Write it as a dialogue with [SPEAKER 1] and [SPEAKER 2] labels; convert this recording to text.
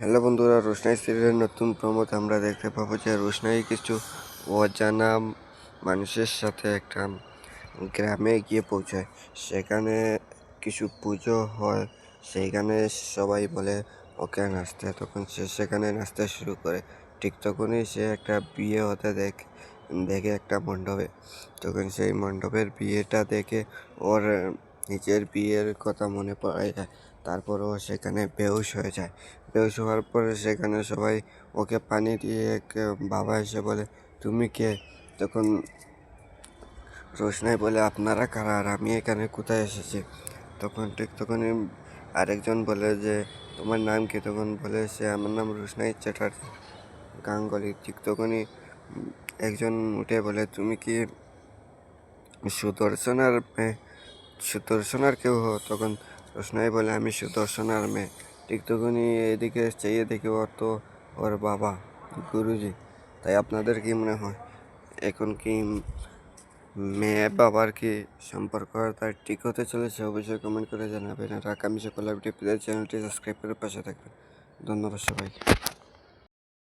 [SPEAKER 1] Hello বন্ধুরা, রোশনাই সিরিয়ালের নতুন প্রমোদ আমরা দেখতে পাবো যে রোশনাই কিছু অজানা মানুষের সাথে একটা গ্রামে গিয়ে পৌঁছায়। সেখানে কিছু পুজো হয়, সেইখানে সবাই বলে, ওকে নাচতে। তখন সে সেখানে নাচতে শুরু করে। ঠিক তখনই সে একটা বিয়ে হতে দেখ, দেখে একটা মণ্ডপে। তখন সেই মণ্ডপের বিয়েটা দেখে ওর নিজের বিয়ের কথা মনে পড়ে যায়। তারপর ও সেখানে বেহুশ হয়ে যায়। বেহুশ হওয়ার পরে সেখানে সবাই ওকে পানি দিয়ে এক বাবা এসে বলে, তুমি কে? তখন রোশনাই বলে, আপনারা কারা? আর আমি এখানে কোথায় এসেছি? তখন ঠিক তখনই আরেকজন বলে যে, তোমার নাম কি? তখন বলে সে, আমার নাম রোশনাই চ্যাটার্জি গাঙ্গুলি। ঠিক তখনই একজন উঠে বলে, তুমি কি সুদর্শনার মেয়ে? সুদর্শনার কেউ হো তখন রোশনাই বলে, আমি সুদর্শনার মেয়ে। ঠিক এদিকে চেয়ে দেখি ওর তো ওর বাবা, গুরুজি। তাই আপনাদের কি মনে হয়? এখন কি মেয়ে বাবার কি সম্পর্ক তার ঠিক হতে চলেছে? অবশ্যই কমেন্ট করে জানাবেন। আর আগামী সকল আপডেট চ্যানেলটি সাবস্ক্রাইব করে পাশে থাকবেন। ধন্যবাদ সবাইকে।